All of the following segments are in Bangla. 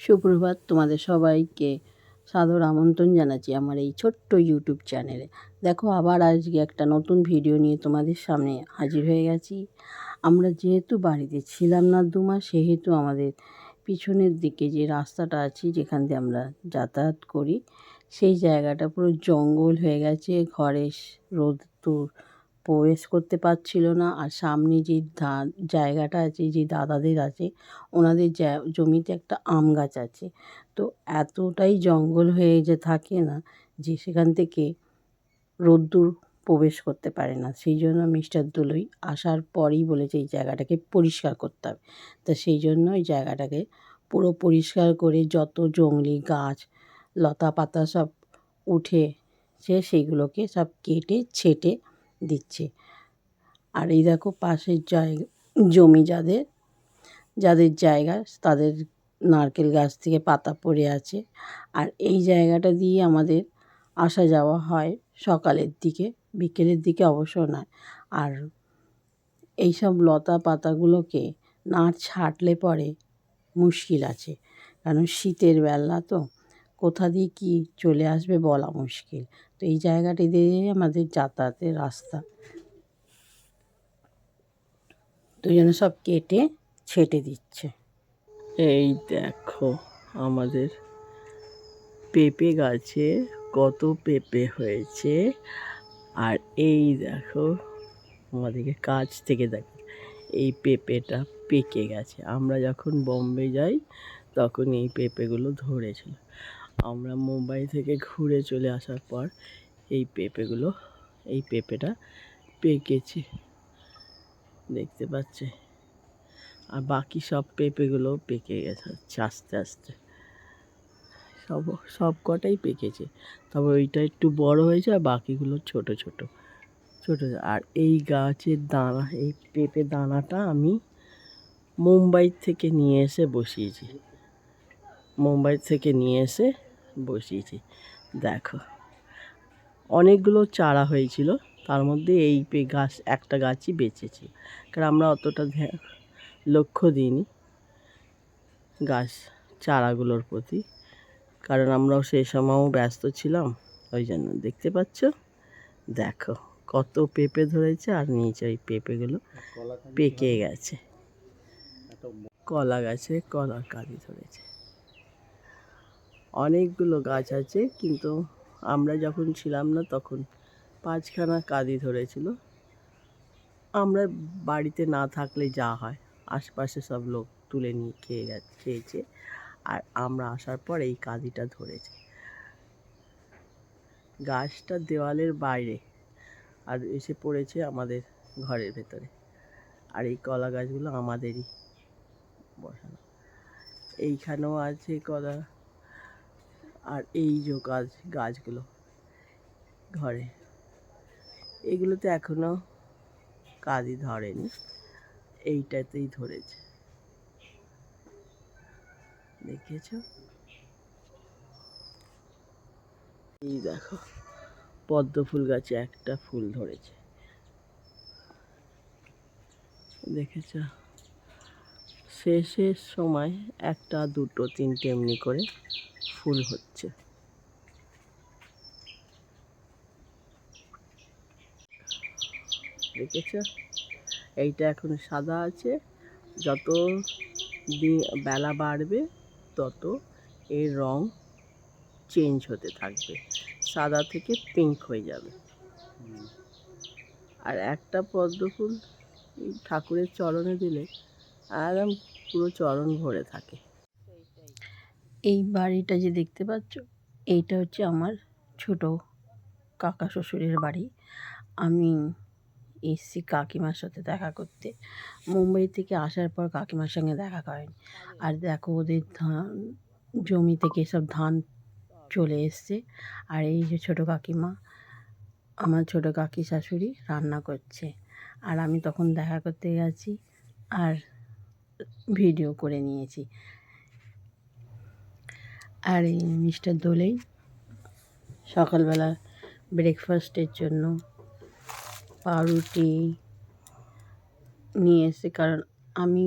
সুপ্রভাত তোমাদের সবাইকে সাদর আমন্ত্রণ জানাচ্ছি আমার এই ছোট্ট ইউটিউব চ্যানেলে দেখো, আবার আজকে একটা নতুন ভিডিও নিয়ে তোমাদের সামনে হাজির হয়ে গেছি। আমরা যেহেতু বাড়িতে ছিলাম না দু মাস, সেহেতু আমাদের পিছনের দিকে যে রাস্তাটা আছে, যেখান দিয়ে আমরা যাতায়াত করি, সেই জায়গাটা পুরো জঙ্গল হয়ে গেছে। ঘরে রোদ তো প্রবেশ করতে পারছিল না। আর সামনে যে জায়গাটা আছে, যে দাদাদের আছে, ওনাদের জমিতে একটা আম গাছ আছে। তো এতটাই জঙ্গল হয়ে যে থাকে না, যে সেখান থেকে রোদ্দুর প্রবেশ করতে পারে না। সেই জন্য মিস্টার দোলই আসার পরেই বলেছে এই জায়গাটাকে পরিষ্কার করতে হবে। তা সেই জন্য এই জায়গাটাকে পুরো পরিষ্কার করে যত জংলি গাছ লতা পাতা সব উঠে সে সেইগুলোকে সব কেটে, ছেটে দিচ্ছে। আর এই দেখো পাশের জায়গা জমি যাদের যাদের জায়গা তাদের নারকেল গাছ থেকে পাতা পড়ে আছে। আর এই জায়গাটা দিয়ে আমাদের আসা যাওয়া হয় সকালের দিকে, বিকেলের দিকে অবশ্য নয়। আর এইসব লতা পাতাগুলোকে না ছাঁটলে পরে মুশকিল আছে। কারণ শীতের বেলা তো কোথা দিয়ে কী চলে আসবে বলা মুশকিল। তো এই জায়গাটি দিয়ে আমাদের যাতায়াতের রাস্তা। দুজনে সব কেটে ছেটে দিচ্ছে। এই দেখো আমাদের পেঁপে গাছে কত পেঁপে হয়েছে। আর এই দেখো আমাদেরকে কাছ থেকে দেখো, এই পেঁপেটা পেকে গেছে। আমরা যখন বম্বে যাই, তখন এই পেঁপেগুলো ধরেছিল। আমরা মুম্বাই থেকে ঘুরে চলে আসার পর এই পেঁপেগুলো, এই পেঁপেটা পেকেছে। দেখতে পাচ্ছে। আর বাকি সব পেঁপেগুলো পেকে গেছে আস্তে আস্তে সব সব কটাই পেকেছে। তবে ওইটা একটু বড় হয়েছে আর বাকিগুলো ছোট। ছোট ছোট। আর এই গাছের দানা, এই পেঁপে দানাটা আমি মুম্বাই থেকে নিয়ে এসে বসিয়েছি। মুম্বাই থেকে নিয়ে এসে বসিয়েছি। দেখো অনেকগুলো চারা হয়েছিল তার মধ্যে এই গাছ একটা গাছই বেঁচেছি। কারণ আমরা অতটা লক্ষ্য দিইনি গাছ চারাগুলোর প্রতি। কারণ আমরাও সেই সময়ও ব্যস্ত ছিলাম ওই জন্য। দেখতে পাচ্ছ? দেখো কত পেঁপে ধরেছে আর নিচে ওই পেঁপেগুলো পেকে গেছে। কলা গাছে কলা কাঁদি ধরেছে। অনেকগুলো গাছ আছে, কিন্তু আমরা যখন ছিলাম না তখন পাঁচখানা কাঁদি ধরেছিল। আমরা বাড়িতে না থাকলে যা হয়, আশপাশে সব লোক তুলে নিয়ে খেয়ে গেছে, খেয়েছে, আর আমরা আসার পর এই কাঁদিটা ধরেছে। গাছটা দেওয়ালের বাইরে, আর এসে পড়েছে আমাদের ঘরের ভেতরে, আর এই কলা গাছগুলো আমাদেরই বসানো। এইখানেও আছে কলা আর এই যে গাছ, গাছগুলো ঘরে এগুলোতে এখনও কাজই ধরেনি। এইটাতেই ধরেছে। দেখেছ এই দেখো, পদ্ম ফুল গাছে একটা ফুল ধরেছে। দেখেছ? শেষের সময় একটা দুটো তিনটে এমনি করে ফুল হচ্ছে। দেখেছ? এইটা এখন সাদা আছে। যত দিন বেলা বাড়বে তত এর রং চেঞ্জ হতে থাকবে। সাদা থেকে পিঙ্ক হয়ে যাবে। আর একটা পদ্ম ফুল ঠাকুরের চরণে দিলে একদম পুরো চরণ ভরে থাকে। এই বাড়িটা যে দেখতে পাচ্ছ, এইটা হচ্ছে আমার ছোট কাকা শ্বশুরের বাড়ি। আমি এসছি কাকিমার সাথে দেখা করতে। মুম্বাই থেকে আসার পর কাকিমার সঙ্গে দেখা করেন। আর দেখো ওদের ধান, জমি থেকে সব ধান চলে এসছে। আর এই যে ছোটো কাকিমা, আমার ছোটো কাকি শাশুড়ি রান্না করছে। আর আমি তখন দেখা করতে গেছি, আর ভিডিও করে নিয়েছি। আর এই মিস্টার দোলেই সকালবেলা ব্রেকফাস্টের জন্য পাউরুটি নিয়ে এসে কারণ আমি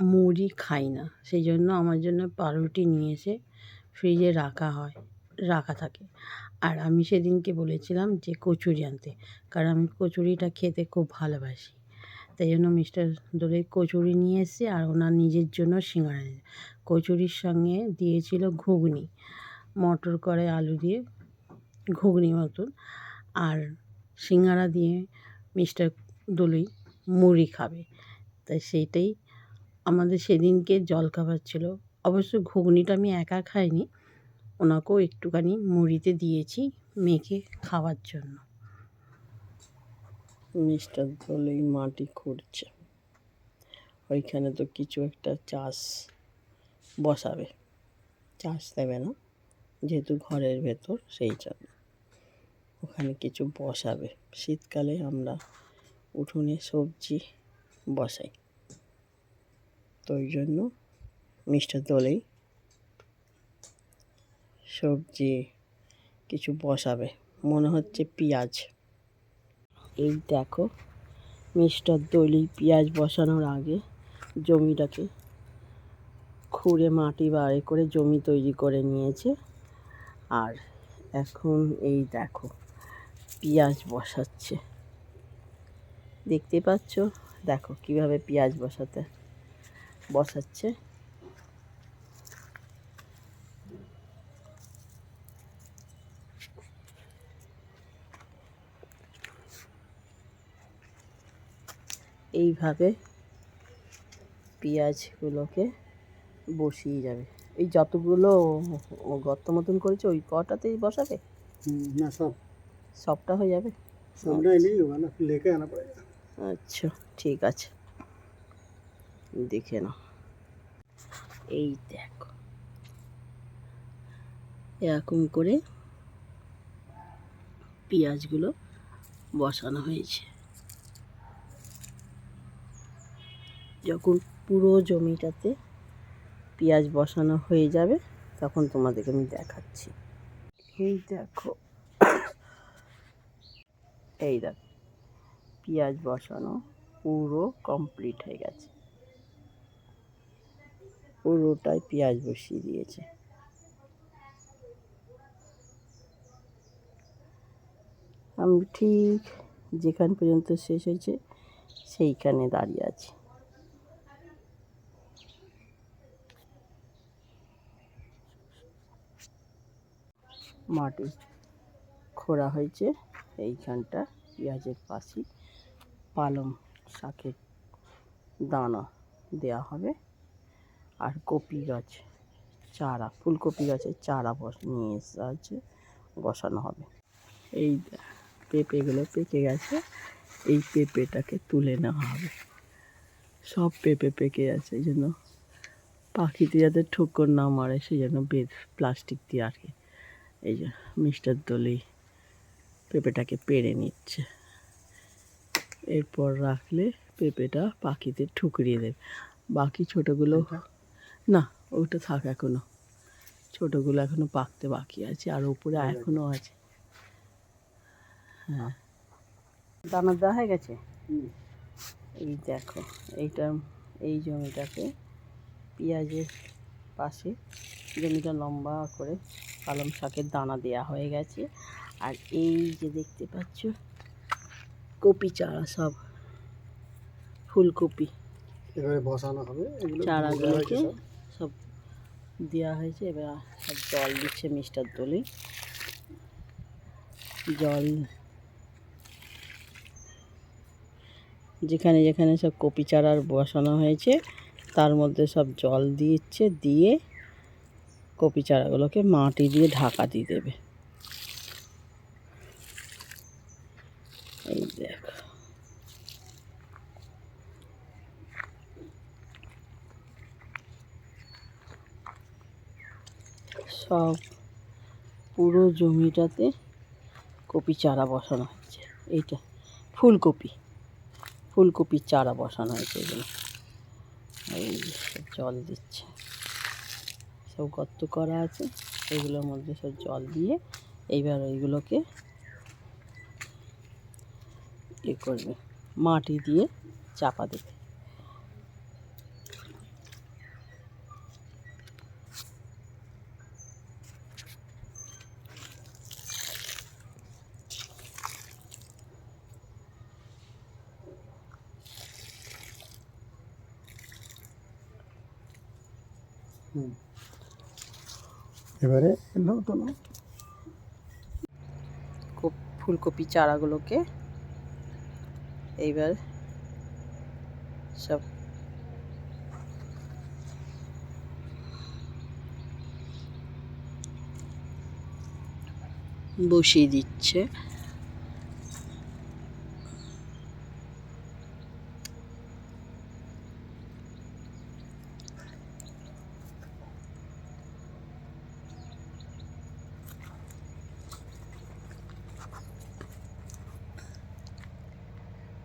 মুড়ি খাই না। সেই জন্য আমার জন্য পাউরুটি নিয়ে এসে ফ্রিজে রাখা হয়, রাখা থাকে। আর আমি সেদিনকে বলেছিলাম যে কচুরি আনতে, কারণ আমি কচুরিটা খেতে খুব ভালোবাসি। তাই জন্য মিস্টার দোলে কচুরি নিয়ে এসেছে আর ওনার নিজের জন্য সিঙ্গারা নিয়ে কচুরির সঙ্গে দিয়েছিল ঘুগনি, মটর করে আলু দিয়ে ঘুগনি মতন আর সিঙ্গারা দিয়ে মিস্টার দোলই মুড়ি খাবে। তাই সেইটাই আমাদের সেদিনকে জলখাবার ছিল। অবশ্য ঘুগনিটা আমি একা খাইনি, ওনাকেও একটুখানি মুড়িতে দিয়েছি মেখে খাওয়ার জন্য। মিস্টার দোলেই মাটি খুঁড়ছে। ওইখানে তো কিছু একটা চাষ বসাবে। চাষ দেবে না, যেহেতু ঘরের ভেতর, সেই জন্য। ওখানে কিছু বসাবে। শীতকালে আমরা উঠোনে সবজি বসাই। তো ওই জন্য মিস্টার দোলেই সবজি কিছু বসাবে। মনে হচ্ছে পেঁয়াজ। এই দেখো মিস্টার দলি পেঁয়াজ বসানোর আগে জমিটাকে খুঁড়ে মাটি বাড়ি করে জমি তৈরি করে নিয়েছে। আর এখন এই দেখো, পেঁয়াজ বসাচ্ছে। দেখতে পাচ্ছ? দেখো কীভাবে পেঁয়াজ বসাতে, বসাচ্ছে। এইভাবে পেঁয়াজগুলোকে বসিয়ে যাবে। এই যতগুলো গর্ত মতন করেছে ওই কটাতেই বসাবে? না সব। সবটা হয়ে যাবে? আচ্ছা ঠিক আছে। দেখে নাও। এই দেখো। এরকম করে পেঁয়াজগুলো বসানো হয়েছে। যখন পুরো জমিটাতে পেঁয়াজ বসানো হয়ে যাবে, তখন তোমাদেরকে আমি দেখাচ্ছি। এই দেখো এই দেখো, পেঁয়াজ বসানো পুরো কমপ্লিট হয়ে গেছে। পুরোটাই পেঁয়াজ বসিয়ে দিয়েছে। আমি ঠিক যেখান পর্যন্ত শেষ হয়েছে, সেইখানে দাঁড়িয়ে আছি। মাটি খোঁড়া হয়েছে। এইখানটা পেঁয়াজের পাশে পালং শাকের দানা দেওয়া হবে। আর কপি গাছ, চারা, ফুলকপি গাছের চারা বস, নিয়ে এসে আছে, বসানো হবে। এই পেঁপেগুলো পেকে গেছে, এই পেঁপেটাকে তুলে নেওয়া হবে। সব পেঁপে পেকে গেছে, এই জন্য পাখিতে যাতে ঠোকর না মারে, সেই জন্য বেদ প্লাস্টিক দিয়ে আটকে এই যে মিস্টার দলি পেঁপেটাকে পেরে নিচ্ছে। এরপর রাখলে পেঁপেটা পাখিতে ঠুকরিয়ে দেবে। বাকি ছোটোগুলো না ওটা থাক এখনও ছোটোগুলো এখনও পাকতে বাকি আছে আর উপরে এখনও আছে। হ্যাঁ। দানা দেওয়া হয়ে গেছে? এই দেখো এইটা এই জমিটাকে পেঁয়াজের পাশে জমিটা লম্বা করে পালং শাকের দানা দেওয়া হয়ে গেছে। আর এই যে দেখতে পাচ্ছ কপি চারা সব ফুলকপি। এবারে বসানো হবে। চারাগুলোকে সব। দেওয়া হয়েছে। এবার সব জল দিচ্ছে মিস্টার দলি। জল যেখানে যেখানে সব কপি চারার বসানো হয়েছে। তার মধ্যে সব জল দিচ্ছে, দিয়ে কপি চারাগুলোকে মাটি দিয়ে ঢাকা দিয়ে দেবে। এই দেখো। সব পুরো জমিটাতে কপি চারা বসানো হয়েছে এইটা, ফুলকপি। ফুলকপির চারা বসানো হয়েছে এগুলো। জল দিচ্ছে। সব গর্ত করা আছে সেগুলোর মধ্যে সব জল দিয়ে এইবার ওইগুলোকে ইয়ে করবে, মাটি দিয়ে চাপা দেবে এবারে তো ফুলকপি চারাগুলোকে এইবার সব বসিয়ে দিচ্ছে।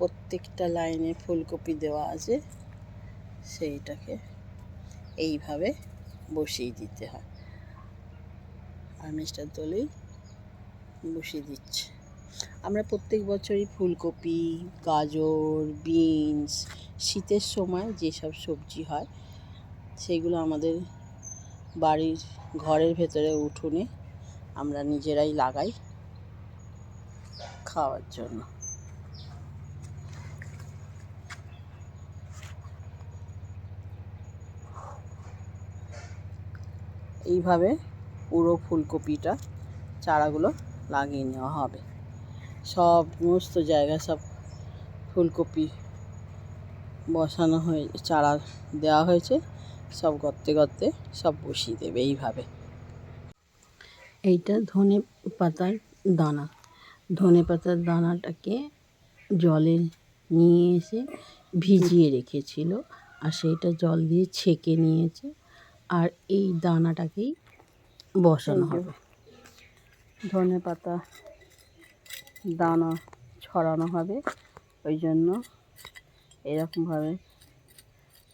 প্রত্যেকটা লাইনে ফুলকপি দেওয়া আছে, সেইটাকে এইভাবে বসিয়ে দিতে হয়। আর দলেই বসিয়ে দিচ্ছে। আমরা প্রত্যেক বছরই ফুলকপি, গাজর, বিনস, শীতের সময় যেসব সবজি হয় সেইগুলো আমাদের বাড়ির ঘরের ভেতরে উঠোনে আমরা নিজেরাই লাগাই খাওয়ার জন্য। এইভাবে পুরো ফুলকপিটা, চারাগুলো লাগিয়ে নেওয়া হবে। সব সমস্ত জায়গায় সব ফুলকপি বসানো হয়ে, চারা দেওয়া হয়েছে। সব গর্তে গর্তে সব বসিয়ে দেবে এইভাবে। এইটা ধনে পাতার দানা। ধনে পাতার দানাটাকে জলে নিয়ে এসে ভিজিয়ে রেখেছিল আর সেইটা জল দিয়ে ছেঁকে নিয়েছে। আর এই দানাটাকেই বসানো হবে। ধনে পাতা দানা ছড়ানো হবে। ওই জন্য এরকমভাবে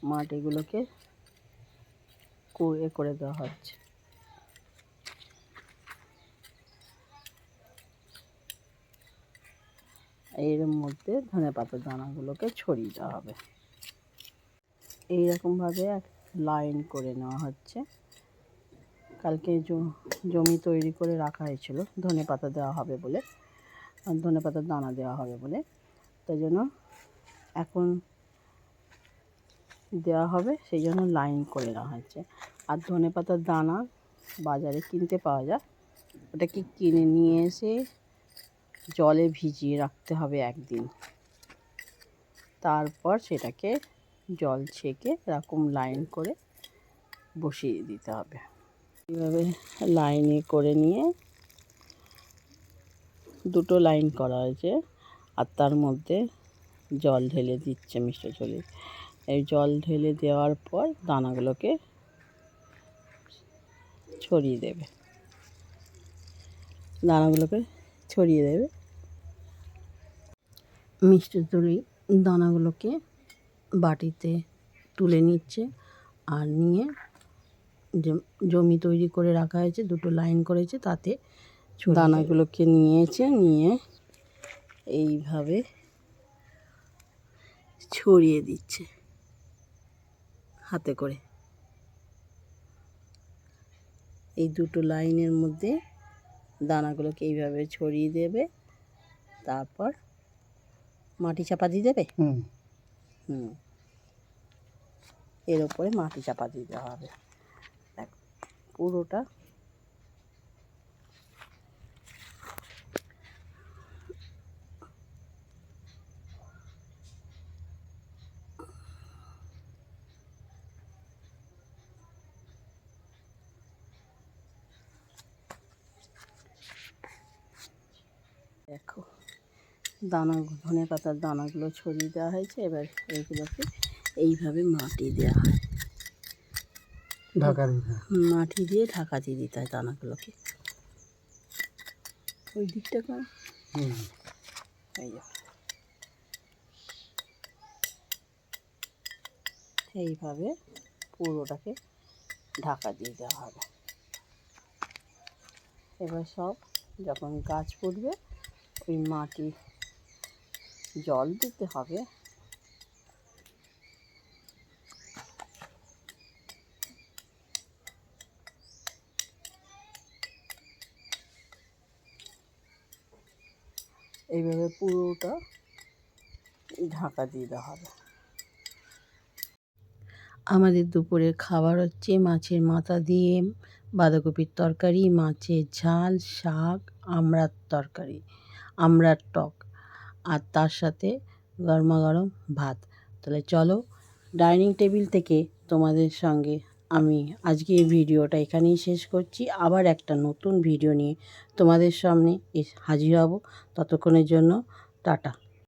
মাটিগুলোকে কুড়ে করে দেওয়া হচ্ছে। এর মধ্যে ধনে পাতার দানাগুলোকে ছড়িয়ে দেওয়া হবে। এইরকমভাবে এক লাইন করে নেওয়া হচ্ছে। কালকে জমি তৈরি করে রাখা হয়েছিল। ধনে পাতা দেওয়া হবে বলে। ধনে পাতার দানা দেওয়া হবে বলে। তাই জন্য এখন দেওয়া হবে, সেই জন্য লাইন করে নেওয়া হচ্ছে। আর ধনে পাতার দানা বাজারে কিনতে পাওয়া যায়। ওটাকে কিনে নিয়ে এসে জলে ভিজিয়ে রাখতে হবে একদিন। তারপর সেটাকে জল ছেঁকে এরকম লাইন করে বসিয়ে দিতে হবে। এইভাবে লাইনে করে নিয়ে দুটো লাইন করা হয়েছে আর তার মধ্যে জল ঢেলে দিচ্ছে মিষ্টি চলে। এই জল ঢেলে দেওয়ার পর দানাগুলোকে ছড়িয়ে দেবে। দানাগুলোকে ছড়িয়ে দেবে। মিষ্টি দই দানাগুলোকে বাটিতে তুলে নিচ্ছে আর নিয়ে জমি তৈরি করে রাখা হয়েছে দুটো লাইন করেছে তাতে দানাগুলোকে নিয়েছে নিয়ে এইভাবে ছড়িয়ে দিচ্ছে হাতে করে। এই দুটো লাইনের মধ্যে দানাগুলোকে এইভাবে ছড়িয়ে দেবে তারপর মাটি চাপা দিয়ে দেবে? হুম। হুম। এর উপরে মাটি চাপা দিতে হবে। পুরোটা দেখো, দানা ধনে পাতার দানাগুলো ছড়িয়ে দেওয়া হয়েছে। এবার এইগুলোকে এইভাবে মাটি দেওয়া হয়। ঢাকা দিতে মাটি দিয়ে ঢাকা দিয়ে দিতে হয় দানাগুলোকে। ওই দিকটা এই এইভাবে পুরোটাকে ঢাকা দিয়ে দেওয়া হবে। এবার সব যখন গাছ পড়বে ওই মাটি জল দিতে হবে এইভাবে পুরোটা ঢাকা দিয়ে দেওয়া হবে। আমাদের দুপুরের খাবার হচ্ছে মাছের মাথা দিয়ে বাঁধাকপির তরকারি, মাছের ঝাল, শাক, আমড়ার তরকারি, আমড়ার টক আর তার সাথে গরমা গরম ভাত। তাহলে চলো ডাইনিং টেবিল থেকে তোমাদের সঙ্গে আমি আজকে এই ভিডিওটা এখানেই শেষ করছি। আবার একটা নতুন ভিডিও নিয়ে তোমাদের সামনে হাজির হব। ততক্ষণের জন্য টাটা।